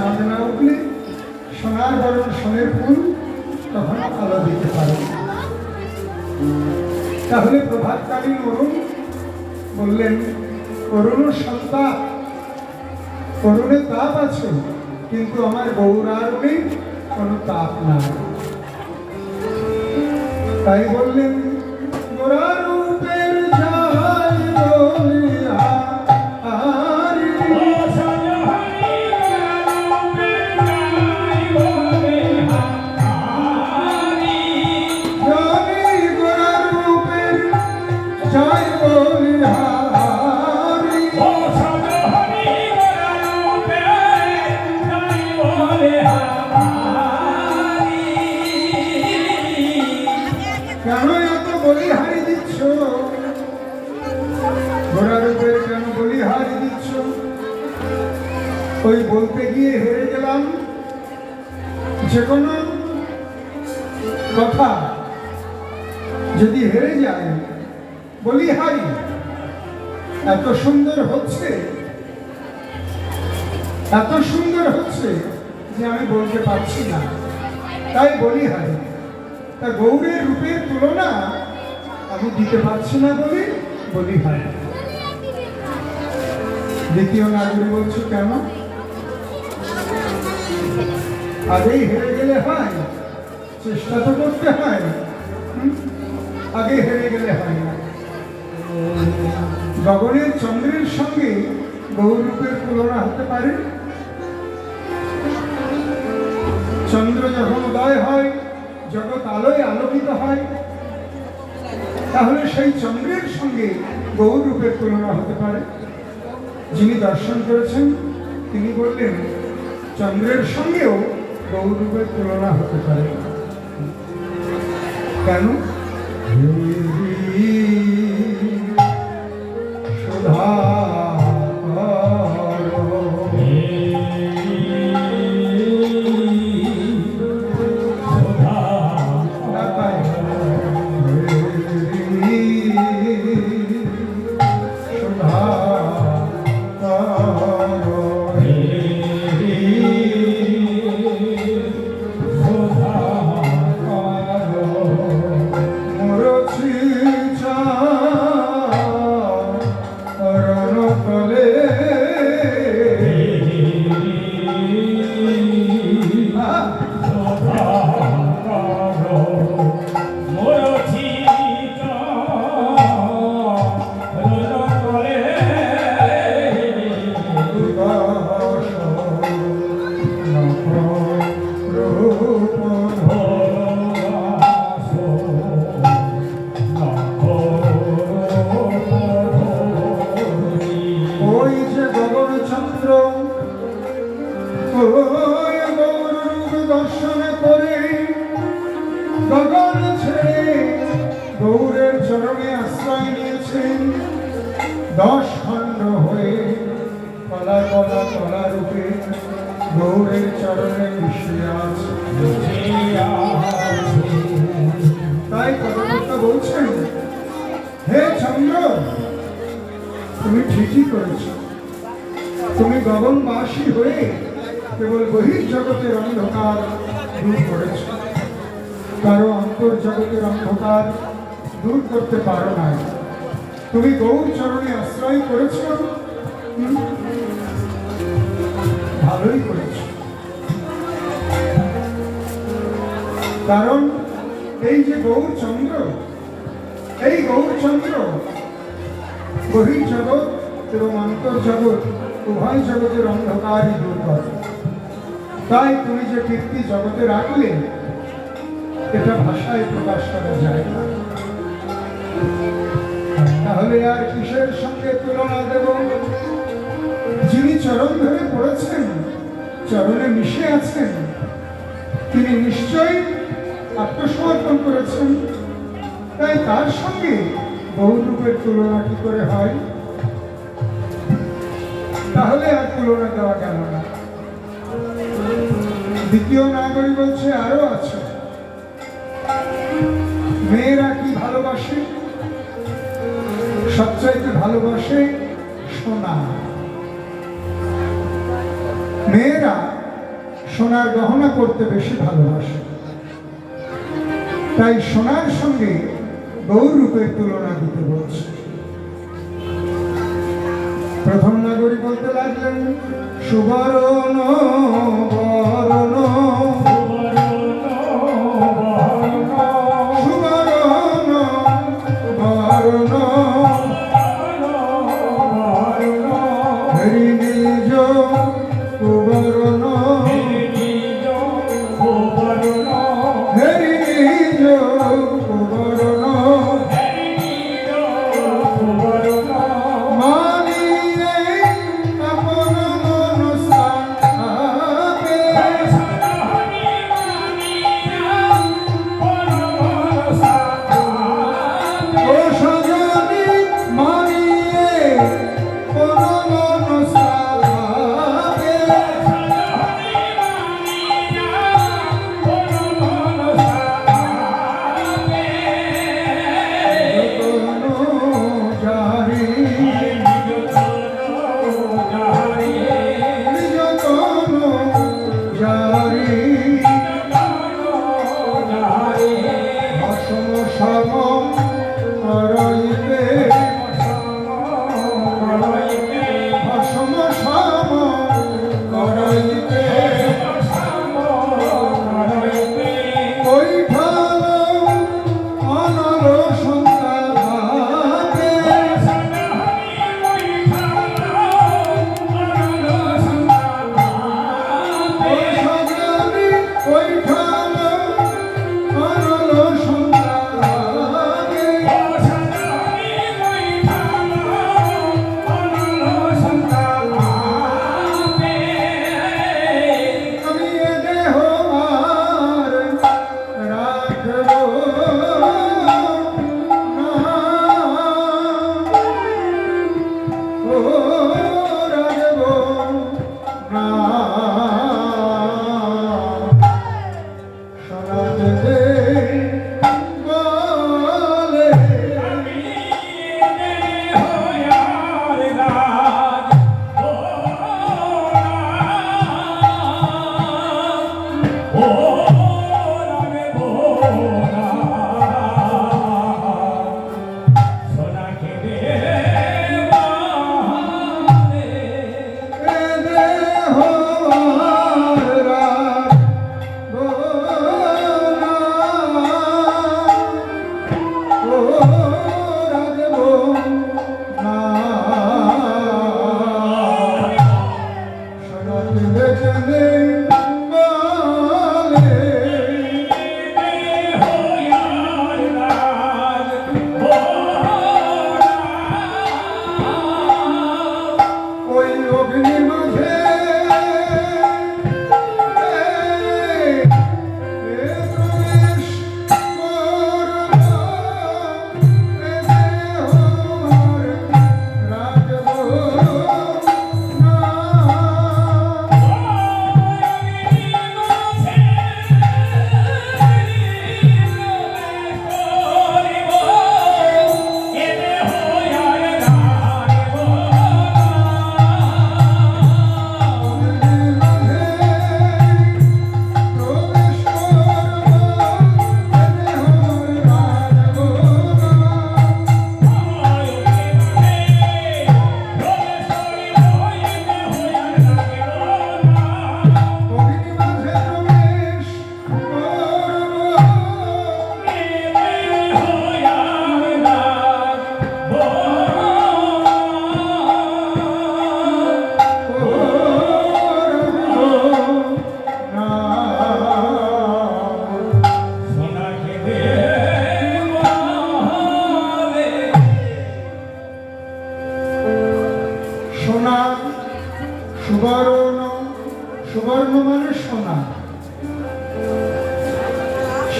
চাঁদ না উঠলে সোনার বরণ সোনের ফুল তখন আলো দিতে পারে। তাহলে প্রভাতকালীন অরুণ বললেন, অরুণ সত্তা অরুণে তাপ আছে, কিন্তু আমার গৌরারণে কোনো তাপ নাই। তাই বললেন গোরারূপের এত বলিহারি দিচ্ছ। গোরারূপের কেন বলিহারি দিচ্ছ। ওই বলতে গিয়ে হেরে গেলাম। যে কোনো কথা যদি হেরে যায় বলিহারি এত সুন্দর হচ্ছে, এত সুন্দর হচ্ছে যে আমি বলতে পারছি না। তাই বলিহারি তা গৌরের রূপের তুলনা আমি দিতে পারছি না বলে বলি হয় দ্বিতীয় নাগরী বলছো কেন? আগেই হেরে গেলে হয় চেষ্টা তো করতে হয়? আগে হেরে গেলে হয় না। গগনের চন্দ্রের সঙ্গে গৌরূপের তুলনা হতে পারে। চন্দ্র যখন উদয় হয়, জগৎ আলোয় আলোকিত হয় তাহলে সেই চন্দ্রের সঙ্গে বহু রূপের তুলনা হতে পারে। যিনি দর্শন করেছেন, তিনি বললেন, চন্দ্রের সঙ্গেও বহু রূপের তুলনা হতে পারে। কেন? কলা কলা রূপে গৌরের চরণে তাই কথা বলছেন, হে চন্দ্র, তুমি ঠিকই করেছ। তুমি গগনবাসী হয়ে কেবল বহির জগতের অন্ধকার দূর করেছ। কারও অন্তর জগতের অন্ধকার দূর করতে পারো না তুমি গৌর চরণে আশ্রয় করেছ? ভালোই করেছ। কারণ এই যে গৌরচন্দ্র, এই গৌরচন্দ্র বহির জগৎ, এবং অন্তর্জগৎ উভয় জগতের অন্ধকারই দূর করে তাই তুমি যে কীর্তি জগতে রাখলে, এটা ভাষায় প্রকাশ করা যায় না। তাহলে আর কিসের সঙ্গে তুলনা দেব? চরণ ধরে পড়েছেন, চরণে মিশে আছেন, তিনি নিশ্চয়ই আত্মসমর্পণ করেছেন। তাই তার সঙ্গে বহুরূপের তুলনা কি করে হয়? তাহলে আর তুলনা দেওয়া গেল না। দ্বিতীয় নাগরী বলছে, আরও আছে। মেয়েরা কি ভালোবাসে? সবচাইতে ভালোবাসে সোনা। মেয়েরা সোনার গহনা করতে বেশি ভালোবাসে। তাই সোনার সঙ্গে গৌরূপের তুলনা দিতে বলছে। প্রথম নাগরিক বলতে লাগলেন, সুবরণ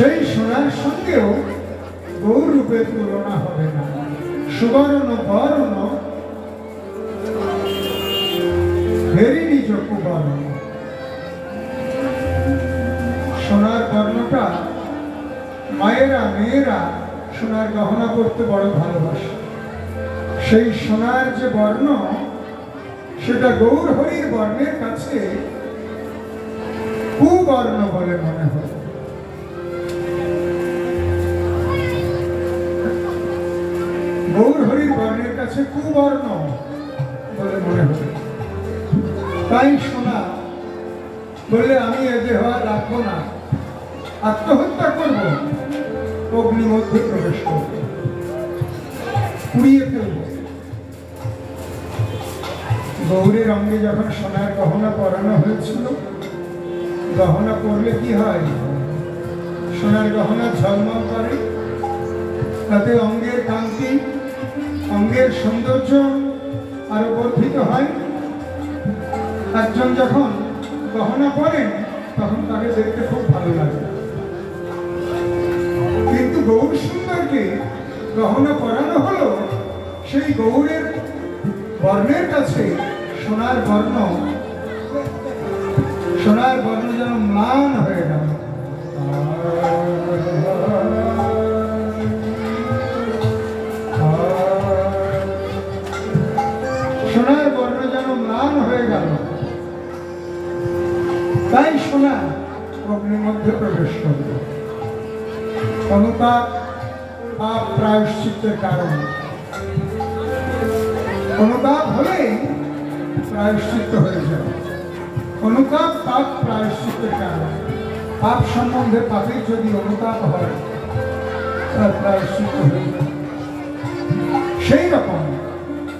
সেই সোনার সঙ্গেও গৌর রূপের তুলনা হবে না। সুবর্ণ, বর্ণ ভেরি নিজ বর্ণ সোনার বর্ণটা মায়েরা, মেয়েরা সোনার গহনা করতে বড় ভালোবাসে। সেই সোনার যে বর্ণ, সেটা গৌর হরির বর্ণের কাছে কুবর্ণ বলে মনে হলো কাছে কুবর্ণ বলে মনে হলো তাই শোনা, বললে আমি এ দেহ আর রাখব না। আত্মহত্যা করব, অগ্নি মধ্যে প্রবেশ করব। পুড়িয়ে ফেলব। গৌরের অঙ্গে যখন সোনার গহনা পরানো হয়েছিল, গহনা পরলে কি হয়? সোনার গহনা ঝলমল করে, তাতে অঙ্গের কান্তি অঙ্গের সৌন্দর্য আরও বর্ধিত হয়। একজন যখন গহনা পরেন, তখন তাকে দেখতে খুব ভালো লাগে। কিন্তু গৌর সুন্দরকে গহনা পরানো হলো, সেই গৌরের বর্ণের কাছে সোনার বর্ণ সোনার বর্ণ যেন ম্লান হয়ে গেল। সোনা অগ্নির মধ্যে প্রবেশ করবে অনুতাপ পাপ প্রায়শ্চিত্তের কারণ। অনুতাপ হলেই প্রায়শ্চিত্ত হয়ে যাবে অনুতাপ পাপ প্রায়শ্চিত্তের কারণ। পাপ সম্বন্ধে পাপের যদি অনুতাপ হয়, তার প্রায়শ্চিত্ত হয়ে যাবে সেই রকম,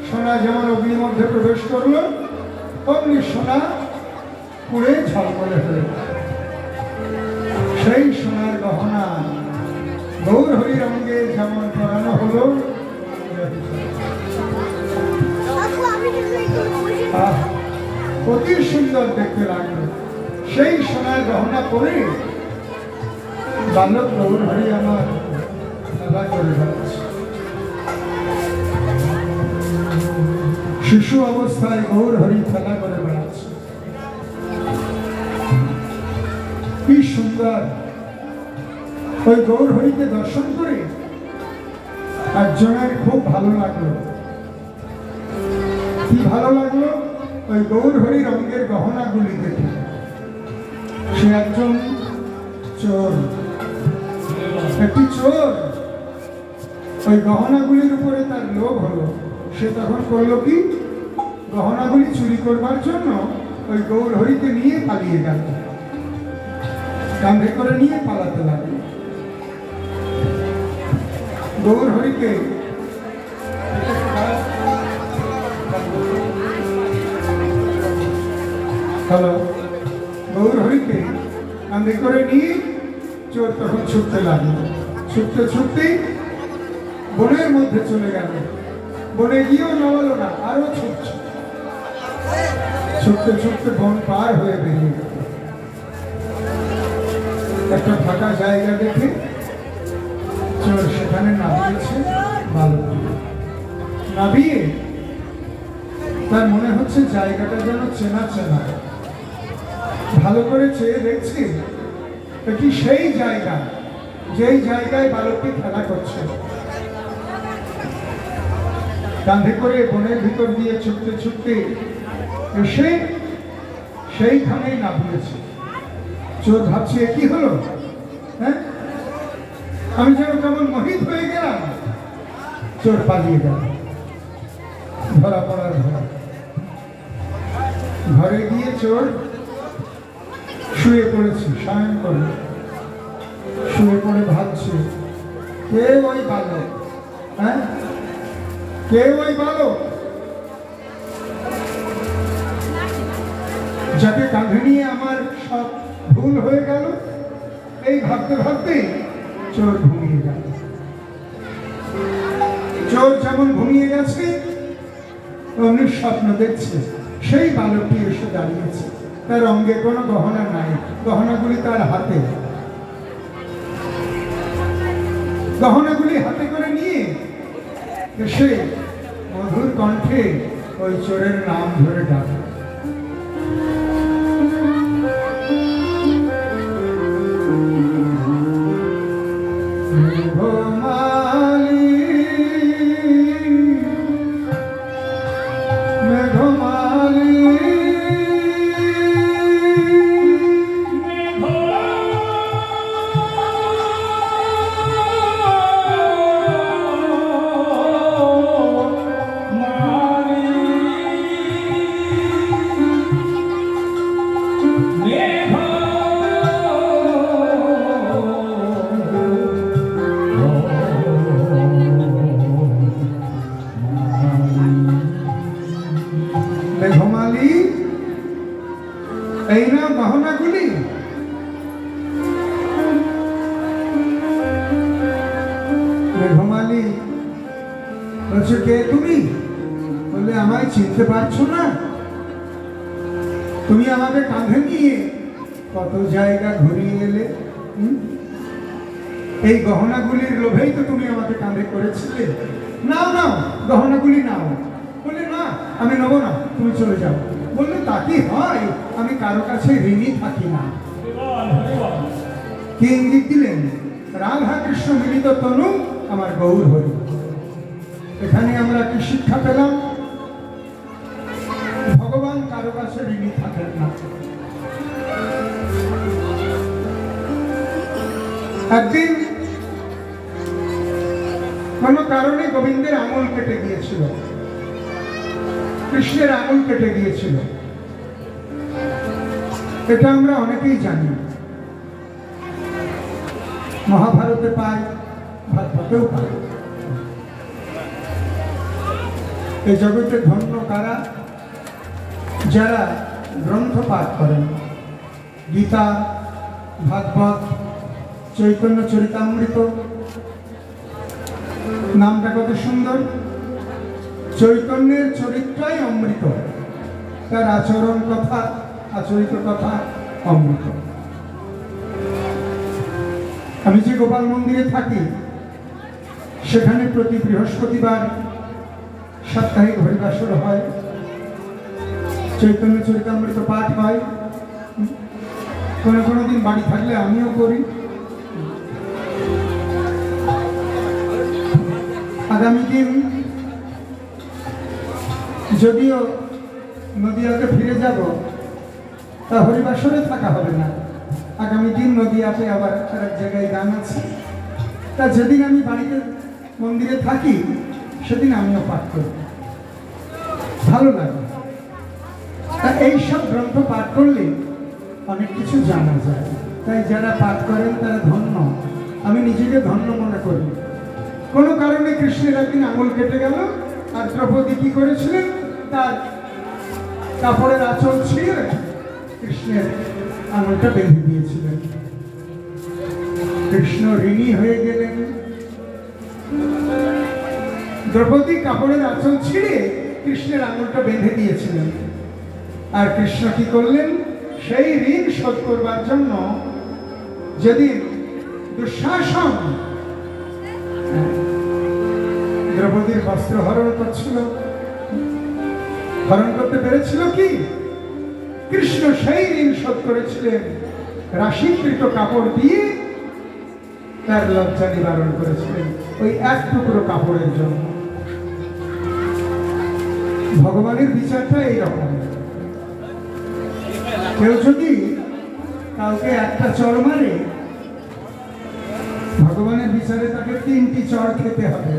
সোনা যেমন অগ্নির মধ্যে প্রবেশ করল, অগ্নি সোনা পুড়ে হয়ে গেল। সেই সোনার গহনা গৌর হরির অঙ্গে যেমন পরানো হলো অতি সুন্দর দেখতে লাগল। সেই সোনার গহনা পরে বালক গৌর হরি আমার খেলা করে শিশু অবস্থায় গৌর হরি খেলা করে বেড়াচ্ছে। কি সুন্দর। ওই গৌর হরিকে দর্শন করে একজনের খুব ভালো লাগল। কি ভালো লাগল? ওই গৌর হরির অঙ্গের গহনাগুলি দেখে। সে একজন চোর। একটি চোর। ওই গহনাগুলির উপরে তার লোভ হলো। সে তখন করল কি? গহনাগুলি চুরি করবার জন্য ওই গৌর হরিকে নিয়ে পালিয়ে গেল। কাঁধে করে নিয়ে পালাতে লাগল। গৌর হরিকে হ্যালো, গৌর হরিকে কাঁধে করে নিয়ে চোর তখন ছুটতে লাগল। ছুটতে ছুটতেই বনের মধ্যে চলে গেল। বনে গিয়েও নামালো না, আরও ছুটছে। ছুটতে ছুটতে বন পার হয়ে বেরিয়ে গেল। একটা ফাঁকা জায়গা দেখে সেখানে নামিয়েছে বালক নামিয়ে তার মনে হচ্ছে জায়গাটা যেন চেনা চেনা। ভালো করে চেয়ে দেখছি, এটি সেই জায়গা, যেই জায়গায় বালকটি খেলা করছে। কাঁধে করে বনের ভিতর দিয়ে ছুটতে ছুটতে এসে সেইখানেই নামিয়েছে। চোর ভাবছে কি হলো? হ্যাঁ? আমি যেন কেমন মোহিত হয়ে গেলাম। চোর পালিয়ে গেল। ধরা পড়ার ভয়। ঘরে গিয়ে চোর শুয়ে পড়েছে, সায়ন করে। শুয়ে পড়ে ভাবছে, কে ওই বালক? হ্যাঁ? কে ওই বালক? যাকে কাঁধে নিয়ে আমার ভুল হয়ে গেল, এই ভাবতে ভাবতে চোর ঘুমিয়ে গেল। চোর যেমন ঘুমিয়ে গেছে, অমনি স্বপ্ন দেখছে, সেই বালকটি এসে দাঁড়িয়েছে। তার অঙ্গে কোনো গহনা নাই, গহনাগুলি তার হাতে। গহনাগুলি হাতে করে নিয়ে এসে মধুর কণ্ঠে ওই চোরের নাম ধরে ডাকে বলছে কে তুমি? বললে আমায় চিনতে পারছ না। তুমি আমাকে কাঁধে নিয়ে কত জায়গা ঘুরিয়ে এলে এই গহনাগুলির লোভেই তো তুমি আমাকে কাঁধে করেছিলে। নাও নাও গহনাগুলি নাও। বললে না আমি নেব না তুমি চলে যাও। বললে তা কি হয়? আমি কারও কাছে ঋণী থাকি না। হরিবল ইঙ্গিত দিলেন? রাধা কৃষ্ণ মিলিত তনু আমার গৌর হরি এখানে আমরা কি শিক্ষা পেলাম? ভগবান কারও কাছে ঋণী থাকেন না। একদিন কোন কারণে গোবিন্দের আঙুল কেটে গিয়েছিল। কৃষ্ণের আঙুল কেটে গিয়েছিল। এটা আমরা অনেকেই জানি। মহাভারতে পাই এই জগতে ধন্য কারা? যারা গ্রন্থ পাঠ করেন। গীতা, ভাগবত, চৈতন্য, চরিতামৃত। নামটা কত সুন্দর? চৈতন্যের চরিত্রাই অমৃত। তার আচরণ কথা, আচরিত কথা অমৃত। আমি যে গোপাল মন্দিরে থাকি সেখানে প্রতি বৃহস্পতিবার সাপ্তাহিক হরিবাসর হয়। চৈতন্য চরিতামৃত পাঠ হয়। কোনো কোনো দিন বাড়ি থাকলে আমিও করি। আগামী দিন যদিও নদিয়াতে ফিরে যাব, তা হরিবাসরে থাকা হবে না। আগামী দিন নদিয়াতে আবার এক জায়গায় গান আছে। তা যেদিন আমি বাড়িতে মন্দিরে থাকি, সেদিন আমিও পাঠ করি। ভালো লাগে। তা এইসব গ্রন্থ পাঠ করলে অনেক কিছু জানা যায়। তাই যারা পাঠ করেন তারা ধন্য। আমি নিজেকে ধন্য মনে করি। কোনো কারণে কৃষ্ণের একদিন আঙুল কেটে গেল, আর দ্রৌপদী কি করেছিলেন? তার কাপড়ের আঁচল ছিঁড়ে কৃষ্ণের আঙুলটা বেঁধে দিয়েছিলেন। কৃষ্ণ ঋণী হয়ে গেলেন। দ্রৌপদী কাপড়ের আঁচল ছিঁড়ে কৃষ্ণের আঙুলটা বেঁধে দিয়েছিলেন। আর কৃষ্ণ কি করলেন? সেই ঋণ শোধ করবার জন্য যেদিন দুঃশাসন, দ্রৌপদীর বস্ত্র হরণ করছিল। হরণ করতে পেরেছিল কি? কৃষ্ণ সেই ঋণ শোধ করেছিলেন। রাশিকৃত কাপড় দিয়ে তার লজ্জা নিবারণ করেছিলেন। ওই এক টুকরো কাপড়ের জন্য। ভগবানের বিচারটা এইরকম। কেউ যদি কাউকে একটা চর মারে, ভগবানের বিচারে তাকে তিনটি চর খেতে হবে।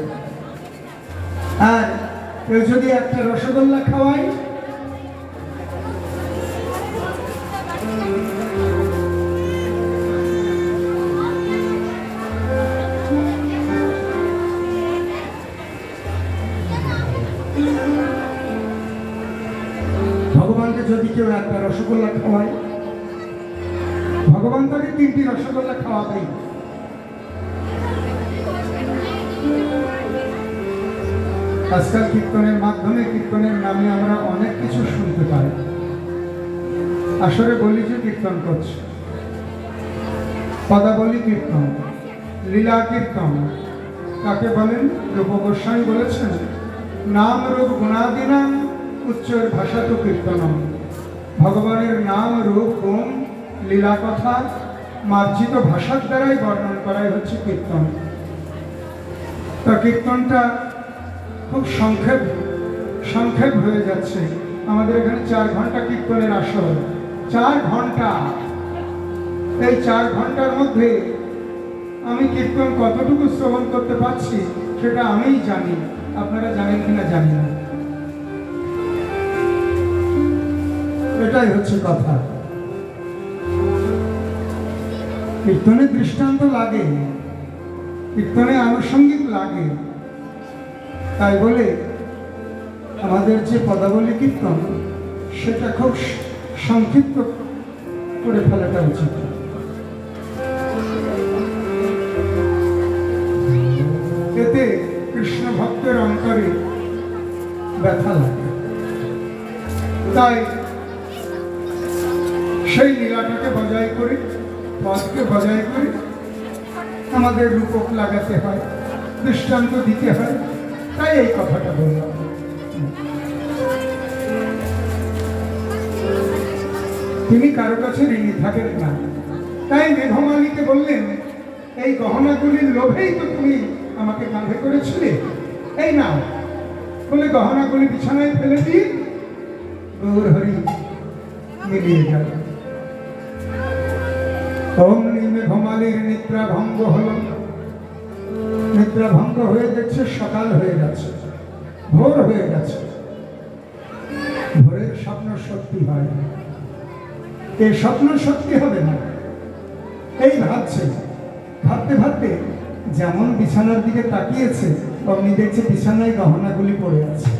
আর কেউ যদি একটা রসগোল্লা খাওয়ায় যদি কেউ একটা রসগোল্লা খাওয়ায়, ভগবান তাকে তিনটি রসগোল্লা খাওয়াবেই। আজকাল কীর্তনের মাধ্যমে, কীর্তনের নামে আমরা অনেক কিছু শুনতে পাই। আসলে বলি যে কীর্তন করছে। পদাবলী কীর্তন, লীলা কীর্তন, কাকে বলেন? রূপ গোস্বামী বলেছেন, নাম রূপ গুণাদিনাম উচ্চের ভাষা তো কীর্তনম। ভগবানের নাম, রূপ, গুণ লীলা কথা মার্জিত ভাষার দ্বারাই বর্ণন করাই হচ্ছে কীর্তন। তা কীর্তনটা খুব সংক্ষেপ সংক্ষেপ হয়ে যাচ্ছে। আমাদের এখানে চার ঘণ্টা কীর্তনের আসর। চার ঘণ্টা। এই চার ঘণ্টার মধ্যে আমি কীর্তন কতটুকু শ্রবণ করতে পারছি সেটা আমিই জানি। আপনারা জানেন কিনা জানি না। এটাই হচ্ছে কথা। কীর্তনে দৃষ্টান্ত লাগে, কীর্তনে আনুষঙ্গিক লাগে। তাই বলে আমাদের যে পদাবলী কীর্তন, সেটা খুব সংক্ষিপ্ত করে ফেলাটা উচিত। এতে কৃষ্ণ ভক্তের অন্তরে ব্যথা লাগে। তাই বজায় করে পদকে বজায় করে। আমাদের রূপক লাগাতে হয়, দৃষ্টান্ত দিতে হয়। তাই এই কথাটা বললাম। তিনি কারও কাছে ঋণী থাকেন না। তাই মেঘমালিকে বললেন, এই গহনাগুলির লোভেই তো তুমি আমাকে কাঁধে করেছিলে। এই না বলে গহনাগুলি বিছানায় ফেলে দিয়ে গৌর হরি মিলিয়ে গেল। অমনি মেঘমালির নিদ্রা ভঙ্গ হল। নিদ্রা ভঙ্গ হয়ে যাচ্ছে সকাল হয়ে গেছে, ভোর হয়ে গেছে। ভোরের স্বপ্ন সত্যি হয় এই স্বপ্ন সত্যি হবে না। এই ভাবছে, ভাবতে ভাবতে যেমন বিছানার দিকে তাকিয়েছে অমনি দেখছে বিছানায় গহনাগুলি পড়ে আছে।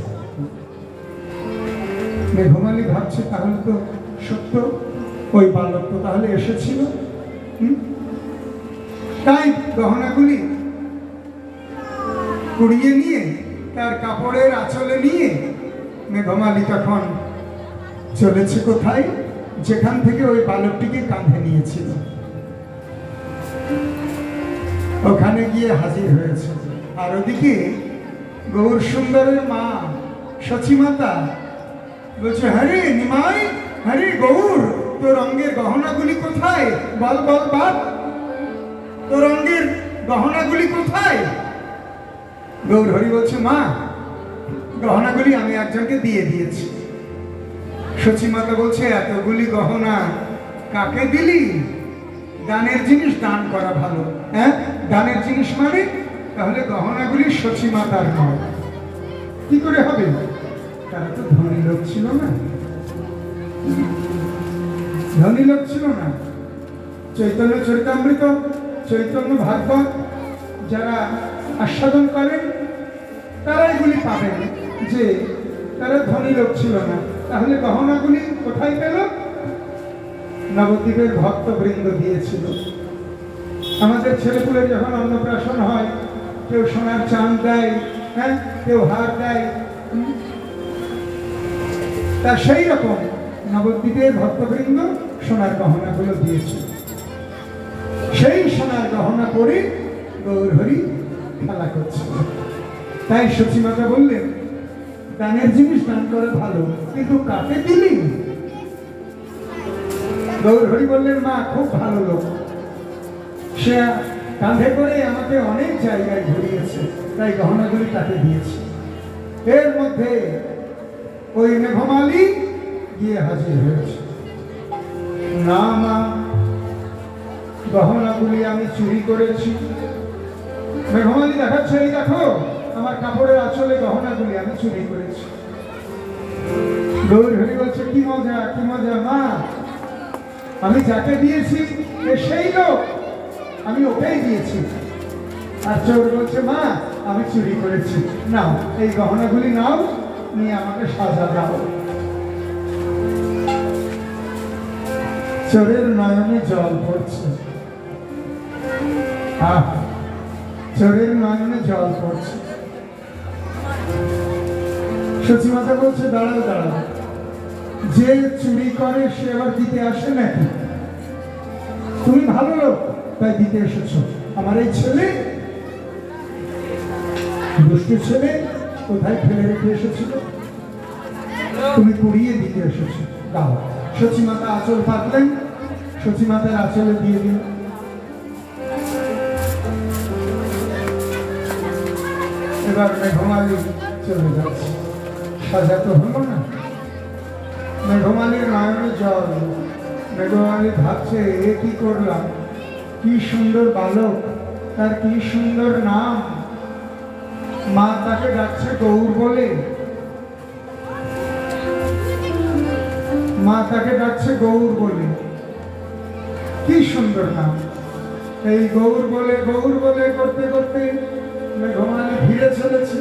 মেঘমালি ভাবছে, তাহলে তো সত্য, ওই বালক তো তাহলে এসেছিল? তাই গহনাগুলি কুড়িয়ে নিয়ে, তার কাপড়ের আঁচলে নিয়ে মেঘমালি তখন চলেছে কোথায়? যেখান থেকে ওই বালকটিকে কাঁধে নিয়েছিল। ওখানে গিয়ে হাজির হয়েছে। আর ওদিকে গৌর সুন্দরের মা সচিমাতা বলছে হ্যারে নিমাই হ্যারে গৌর। তোর অঙ্গের গহনাগুলি কোথায়? বল বল বাপ তোর অঙ্গের গহনাগুলি কোথায়? গৌর হরি বলছে, মা, গহনাগুলি আমি একজনকে দিয়ে দিয়েছি। সচিমাতা বলছে, এতগুলি গহনা কাকে দিলি? দানের জিনিস দান করা ভালো। হ্যাঁ? দানের জিনিস মানে? তাহলে গহনাগুলি সচিমাতার নয়। কি করে হবে? তারা তো ধনী লোক ছিল না। ধনী লোক ছিল না। চৈতন্য চরিতামৃত, চৈতন্য ভাগবত যারা আস্বাদন করেন তারা এগুলি পাবেন যে তারা ধনী লোক ছিল না। তাহলে গহনাগুলি কোথায় পেল? নবদ্বীপের ভক্তবৃন্দ দিয়েছিল। আমাদের ছেলেপুলে যখন অন্নপ্রাশন হয়, কেউ সোনার চাঁদ দেয় হ্যাঁ কেউ হার দেয়? তা সেই রকম নবদ্বীপের ভক্তবৃন্দ সোনার গহনাগুলো দিয়েছে। সেই সোনার গহনা পরে গৌর হরি খেলা করছে। তাই সচিমাতা বললেন, দানের জিনিস দান করে ভালো, কিন্তু কাকে দিলি? গৌর হরি বললেন, মা, খুব ভালো লোক। সে কাঁধে করে আমাকে অনেক জায়গায় ঘুরিয়েছে, তাই গহনাগুলি তাকে দিয়েছে। এর মধ্যে ওই মেঘমালি গিয়ে হাজির হয়েছে। না, মা, গহনাগুলি আমি চুরি করেছি। মেঘমালি দেখাচ্ছে, এই দেখো, আমার কাপড়ের আঁচলে গহনাগুলি আমি চুরি করেছি। গৌর হরি বলছে, কি মজা কি মজা, মা। আমি যাকে দিয়েছি সেই লোক। আমি ওকেই দিয়েছি। আর চোর বলছে, মা, আমি চুরি করেছি। নাও, এই গহনাগুলি নাও, নিয়ে আমাকে সাজা দাও চোরের নয়নে জল পড়ছে। আহ, চোরের নয়নে জল পড়ছে। সচিমাতা বলছে, দাঁড়াও দাঁড়াও। যে চুরি করে, সে আবার দিতে আসে নাকি? তুমি ভালো লোক, তাই দিতে এসেছ। আমার এই ছেলে, দুষ্টু ছেলে, কোথায় ফেলে রেখে এসেছিল? তুমি কুড়িয়ে দিতে এসেছ। দাও। সচিমাতা আঁচল পাতলেন সচিমাতার আঁচলে দিয়ে দিল এবার মেঘমালি চলে যাচ্ছে। সাজা তো হলো না। মেঘমালির নয়নে জল। মেঘমালি ভাবছে, এ কি করলাম? কি সুন্দর বালক, তার কি সুন্দর নাম? মা তাকে ডাকছে, গৌর বলে। তাকে ডাকছে গৌর বলে। কি সুন্দর নাম এই গৌর বলে গৌর বলে করতে করতে মেঘমানি ফিরে চলেছি।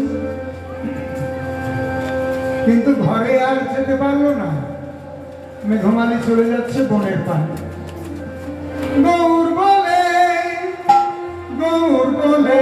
কিন্তু ঘরে আর যেতে পারল না। মেঘমালি চলে যাচ্ছে বনের পানে। গৌর বলে গৌর বলে